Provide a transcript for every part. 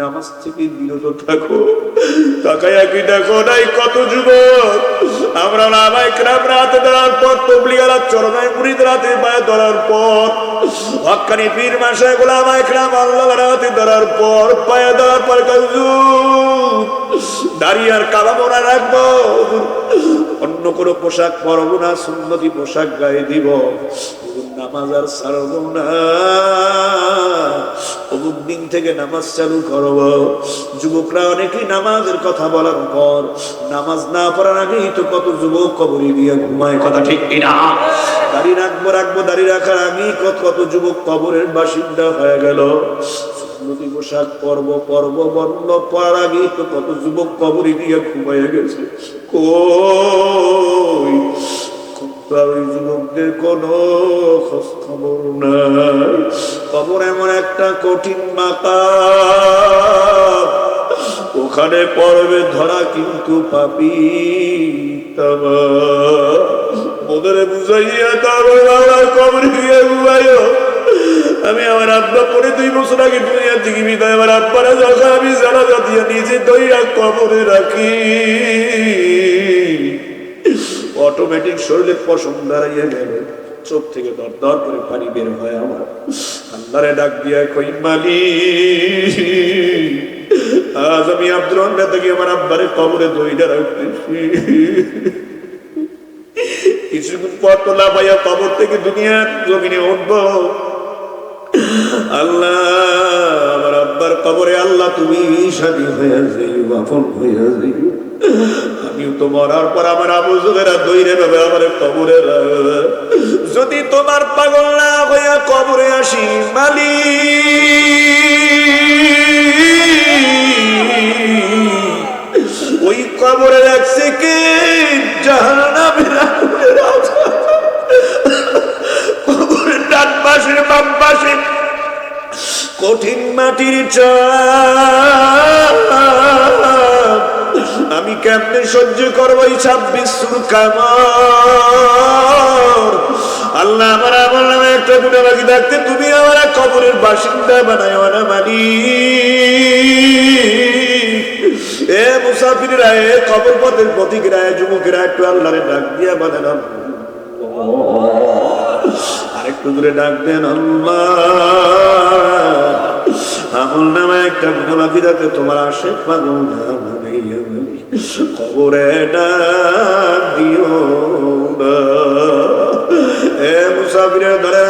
নামাজ থেকে বিরত থাকো। দেখো নাই কত যুবক? আমরা ক্রাম দেওয়ার পর চরণায় রাতে পায়ে ধরার পর ক্রাম ধরার পর, পায়ে পর দাঁড়িয়ে আর মোড়া রাখব। অন্য কোনো পোশাক পরব না, সুন্নতি পোশাক গায়ে দিব। নামাজ আর ছাড়ব না। অমুক দিন থেকে নামাজ চালু করব। যুবকরা অনেকেই নামাজের কথা বলার পর নামাজ না পড়ার আগেই তো কত যুবক কবরে দিয়ে ঘুমায়, কথা ঠিক কিনা? দাড়ি রাখব রাখব, দাড়ি রাখার আগেই কত কত যুবক কবরের বাসিন্দা হয়ে গেল। পোশাক পর্ব পর্ব আগেই তো কত যুবক কবরে গিয়ে গেছে। ওই যুবকদের কোনো খবর নাই। কবর এমন একটা কঠিন মাতা ওখানে পর্বে ধরা কিন্তু পাপি ওদের বুঝাইয়া তারপরে আমার কবর আমি আমার আব্বা পরে দুই বছর আগে দুনিয়া থেকে বিদায় আমার আব্বারা যখন আমি জানা দিয়ে নিজে দইরা কবরে রাখি। অটোমেটিক শরীরের পশম দাঁড়াইয়া গেল চোখ থেকে দর দর করে পানি বের হয় আমার। আল্লাহরে ডাক দিয়া কই মালি আজ আমি আব্দুর থেকে আমার আব্বারে কবরে দইটা রাখতেছি। কিছুক্ষণ পর তো লাফাইয়া কবর থেকে দুনিয়ার জমিনে উঠবো। আল্লাহ, আমার আব্বার কবরে আল্লাহ, তুমি আমিও পর আমার দৈরে আমার কবরে যদি তোমার পাগল না হইয়া কবরে আসি মালি আমি কেমনে সহ্য করব এই ছাব্বিশ সুর কামর আল্লাহ আমার আমার নামে একটা গুণে বাকি থাকতে তুমি আমার কবরের বাসিন্দা বানায় না মানি এ মুসাফিরা এ কবর পথের পথিকরা এ যুবকেরা, একটু আল্লাহরে ডাক দিয়া বানালাম আরেকটু দূরে ডাক দেন আল্লাহ। আমল নামে একটা গুণবাকি রাখতে তোমার আশে পাগল কবরে ডাক দিও এ মুসাফিরের ধরে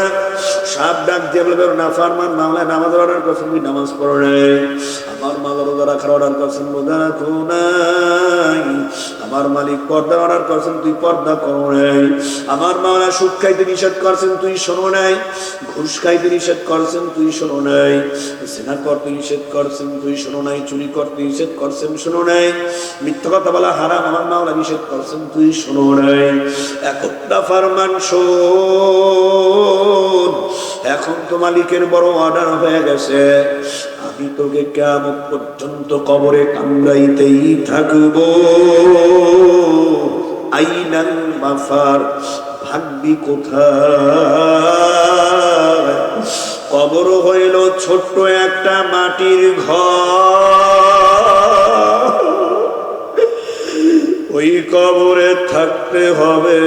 সাপ ডাক দিয়ে বলবে না, ফারমান মামলায় নামাজ অর্ডার করছেন তুই নামাজ পড়ো নাই আমার মালার রোজা রাখার অর্ডার করছেন রোজা রাখো নাই। আমার মালিক পর্দা অর্ডার করছেন, তুই পর্দা করো নাই। আমার মাওলা সুদ খাইতে নিষেধ করছেন, তুই শোনো নাই। ঘুষ খাইতে নিষেধ করছেন, তুই শোনো নাই। সেনা করতে নিষেধ করছেন, তুই শোনো নাই। চুরি করতে নিষেধ করছেন, শোনো নাই। মিথ্যা কথা বলা হারাম, আমার মাওলা নিষেধ করছেন, তুই শোনো নাই। একটা ফারমান শোন। এখন তো মালিকের বড় অর্ডার হয়ে গেছে। আমি তোকে কেমন পর্যন্ত কবরে কামড়াইতেই থাকব। আইনাল মাফার ভাগ্যি কোথায়? কবর হইল ছোট্ট একটা মাটির ঘর। ওই কবরে থাকতে হবে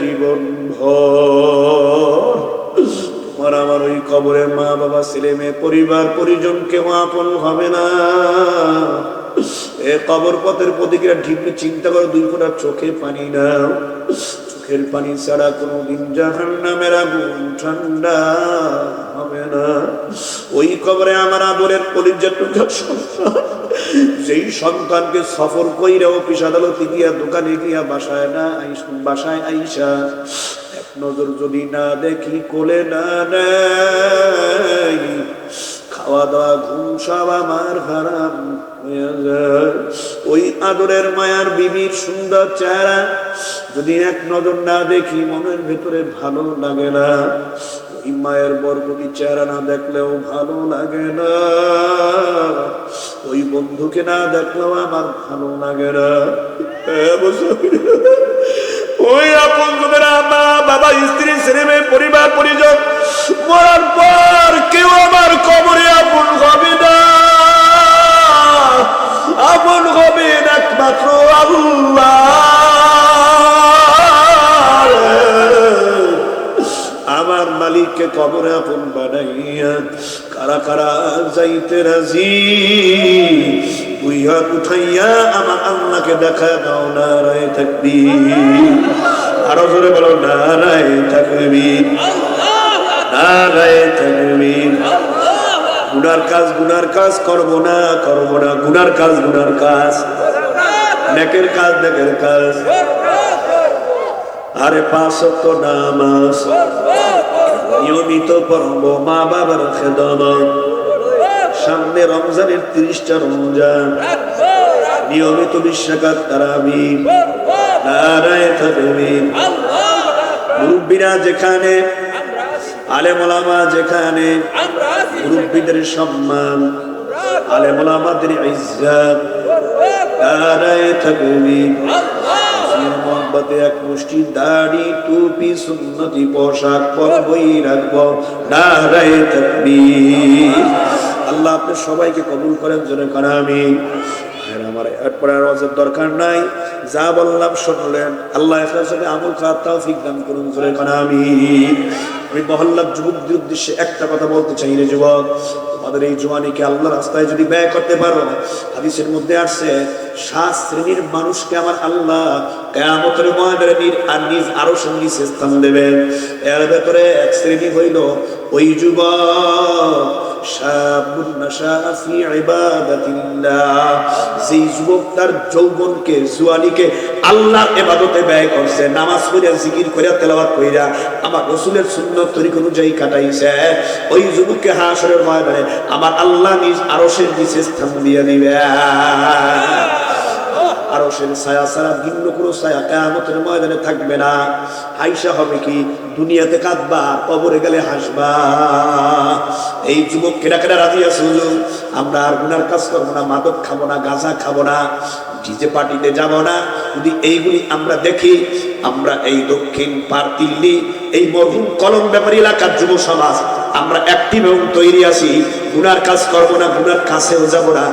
জীবন ভর তোমার আমার ওই কবরে মা, বাবা, ছেলে, মেয়ে, পরিবার পরিজন কেউ আপন হবে না। এ কবর পথের প্রতিক্রিয়া ঠিক চিন্তা করো দুই ফোঁটা চোখে পানি না চোখের পানি ছাড়া কোনোদিন জাহান নামের আগুন ঠান্ডা হবে না। ওই কবরে আমার আদরের সন্তান যেই সন্তানকে সফর কইরা অফিস আদালতে গিয়া দোকানে গিয়া বাসায় না বাসায় আইসা। এক নজর যদি না দেখি কোলে না নাই। খাওয়া দাওয়া ঘুম সব আমার হারাম ওই আদরের মায়ার বিবির সুন্দর চেহারা। যদি এক নজর না দেখি, মনের ভেতরে ভালো লাগে না। মায়ের বরবতী চেহারা না দেখলেও ভালো লাগে না। ওই বন্ধুকে না দেখলেও আমার ভালো লাগে না। ওই আপন মা, বাবা, স্ত্রী, ছেলে মেয়ে, পরিবার, পরিজন, মরার পর কেউ আমার কবরে আল্লাহকে দেখা দাও, নারায় থাকবি আরও জোরে বলো, নারায় থাকবি নারায় থাকবি গুনার কাজ গুনার কাজ করব না করব না। গুনার কাজ গুনার কাজ। নেকের কাজ নেকের কাজ। আরে পাঁচ তো নামাজ। নিয়মিত পড়ব মা বাবার খেদমত। সামনে রমজানের তিরিশটা রমজান। নিয়মিত বিশ্বাকাত তারাবি যেখানে, আলেমলামা যেখানে, মুরব্বীদের সম্মান, আলেমলামাদের ইজ্জত। নারায় থাকবি মোহাম্মতে এক মুষ্টি দাড়ি, টুপি, সুন্নতি আল্লাহ আপনি সবাইকে কবুল করেন জন্য কারণ আমি আমার এরপরে আর ওয়াজের দরকার নাই। যা বললাম শুনলেন। আল্লাহ এখলাসে আমল খাওয়ার তৌফিক দান করুন আমি আমি মহল্লার যুবকদের উদ্দেশ্যে একটা কথা বলতে চাই রে যুবক। তোমাদের এই জোয়ানিকে আল্লাহ রাস্তায় যদি ব্যয় করতে পারো, হাদিসের মধ্যে আসছে, সাত শ্রেণির মানুষকে আমার আল্লাহ কেয়ামতের ময়দানের আর নিজ আরও সঙ্গী স্থান দেবেন। এর ভেতরে এক শ্রেণি হইল ওই যুবক। যৌবনকে, জুয়ানিকে আল্লাহর ইবাদতে ব্যয় করছে, নামাজ পড়ে জিকির করে তেলাওয়াত কইরা আমার রাসূলের সুন্নাত তরিক অনুযায়ী কাটাইছে। ওই যুবককে হাসরের ময়দানে আমার আল্লাহ নিজ আরশের নিচে স্থান দিয়ে দিবে আরশের ছায়া ছাড়া ভিন্ন কোনো ছায়া কেয়ামতের ময়দানে থাকবে না। হাইসা হবে কি? দুনিয়াতে কাঁদবা, কবরে গেলে হাসবা। এই যুবক কেনা কেনা রাজি আছে আমরা আর গুনার কাজ করব না, মাদক খাব না, গাঁজা খাব না, ডিজে পার্টিতে যাব না। যদি এইগুলি আমরা দেখি আমরা এই দক্ষিণ পার দিল্লি এই মরহুম কলম ব্যাপারী এলাকার যুব সমাজ আমরা অ্যাক্টিভ এবং তৈরি আছি। গুনার কাজ করব না গুনার কাছেও যাব না।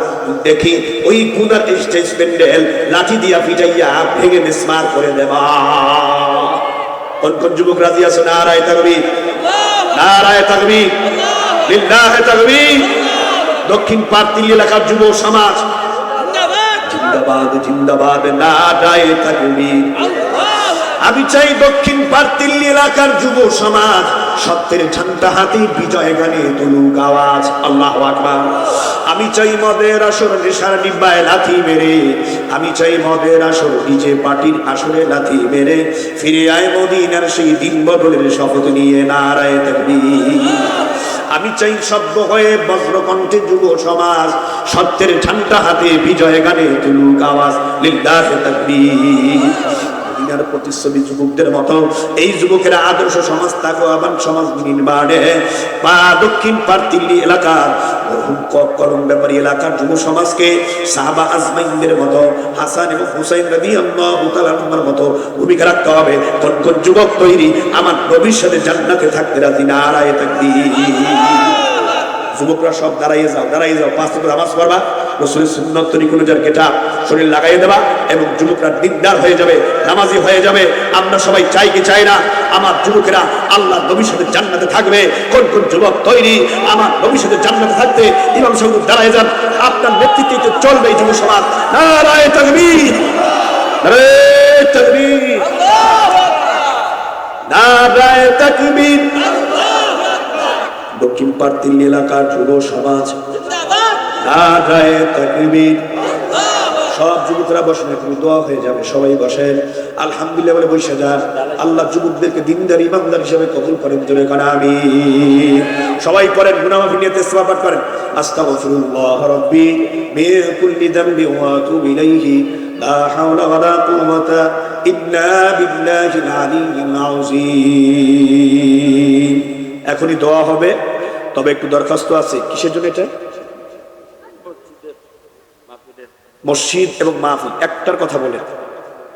দেখি ওই গুনার স্টেজ প্যান্ডেল লাঠি দিয়া পিটাইয়া ভেঙে মিসমার করে দেবা। কোন কোন যুবক রাজি আছে? থাকবি নারায় থাকবি লিল্লাহে থাকবি দক্ষিণ পার্তিল এলাকার যুব সমাজ জিন্দাবাদ জিন্দাবাদ নারায় থাকবি আমি চাই দক্ষিণ পার্তিল্লি এলাকার যুব সমাজ, সত্যের ঝান্ডা হাতে বিজয় গানে তুলুক আওয়াজ। আল্লাহ আকবার। আমি চাই মদের আসর নেশার ডিব্বায় লাথি মেরে। আমি চাই মদের আসর ডিজে পার্টির আসরে লাথি মেরে। ফিরে আয় মদিনার সেই দিন বদলের শপথ নিয়ে নারায় থাকবি আমি চাই সভ্য হয়ে বজ্রকণ্ঠে যুব সমাজ। সত্যের ঠান্ডা হাতে বিজয় গানে তুলুক আওয়াজ লিল্লাহে তাকবীর। মদিনার প্রতিচ্ছবি যুবকদের মতো। এই যুবকেরা আদর্শ সমাজ থাকো আবান সমাজ নির্মাণে বা দক্ষিণ পার্তিল্লি এলাকার কলম ব্যাপারী এলাকার যুব সমাজকে সাহাবা আজমাইনদের মতো, হাসান এবং হুসাইন রবি মতো ভূমিকা রাখতে হবে। কোন কোন যুবক তৈরি, আমার ভবিষ্যতে জান্নাতে থাকতে রাজি, নারায় থাকবি। যুবকরা সব দাঁড়াইয়ে যাও দাঁড়াইয়ে যাও পাঁচ থেকে নামাজ পড়বা। রসুলের সুন্নত তরিকুলজার গেটা শরীর লাগাইয়ে দেবা এবং যুবকরা দিকদার হয়ে যাবে নামাজি হয়ে যাবে। আমরা সবাই চাই কি চাই না? আমার যুবকেরা আল্লাহ ভবিষ্যতে জান্নাতে থাকবে। কোন কোন যুবক তৈরি? আমার ভবিষ্যতে জান্নাতে থাকতে ইমাম সাহেব দাঁড়ায় যান। আপনার নেতৃত্বে তো চলবে এই যুব সমাজ। নারায় তকবীর। নারায় তকবীর। নারায় তকবীর। পার্তিল এলাকার যুব সমাজ। সব যুবকরা বসেন দোয়া হয়ে যাবে, সবাই বসেন। আলহামদুলিল্লাহ বলে যান। আল্লাহ যুবকদেরকে দিনদার ইমামদার হিসেবে কবুল করেন, জোরে কারণ আমি সবাই করেন। গুনামাফি তেসবা পাঠ করেন লা হাওলা ওয়ালা কুওয়াতা ইল্লা বিল্লাহিল আলিয়্যিল আযীম। এখনই দোয়া হবে। তবে একটু দরখাস্ত আছে। কিসের জন্য এটা? মসজিদ এবং মাহফিল একটার কথা বলে।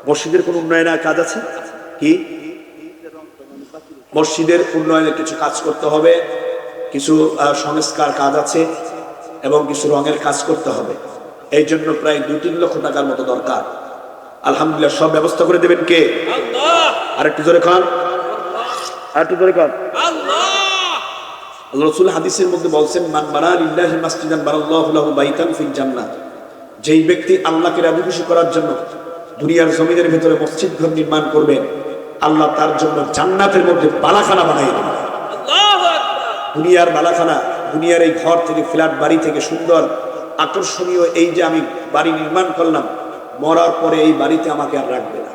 মসজিদের কোন উন্নয়নের কাজ আছে? কি? মসজিদের উন্নয়নের কিছু কাজ করতে হবে কিছু সংস্কার কাজ আছে এবং কিছু রঙের কাজ করতে হবে। এই জন্য প্রায় দুই তিন লক্ষ টাকার মতো দরকার। আলহামদুলিল্লাহ সব ব্যবস্থা করে দেবেন কে? আর একটু জোরে খান আর একটু জোরে খান রসুল হাদিসের মধ্যে বলছেন মান বানা লিল্লাহি মাসজিদান বারাল্লাহু লাহু বাইতান ফিল জান্নাত। যেই ব্যক্তি আল্লাহকে রাজি খুশি করার জন্য দুনিয়ার জমিনের ভেতরে মসজিদ ঘর নির্মাণ করবে আল্লাহ তার জন্য জান্নাতের মধ্যে বালাখানা বানাই দেবে। দুনিয়ার বালাখানা দুনিয়ার এই ঘর থেকে ফ্ল্যাট বাড়ি থেকে সুন্দর আকর্ষণীয় এই যে আমি বাড়ি নির্মাণ করলাম মরার পরে এই বাড়িতে আমাকে আর রাখবে না।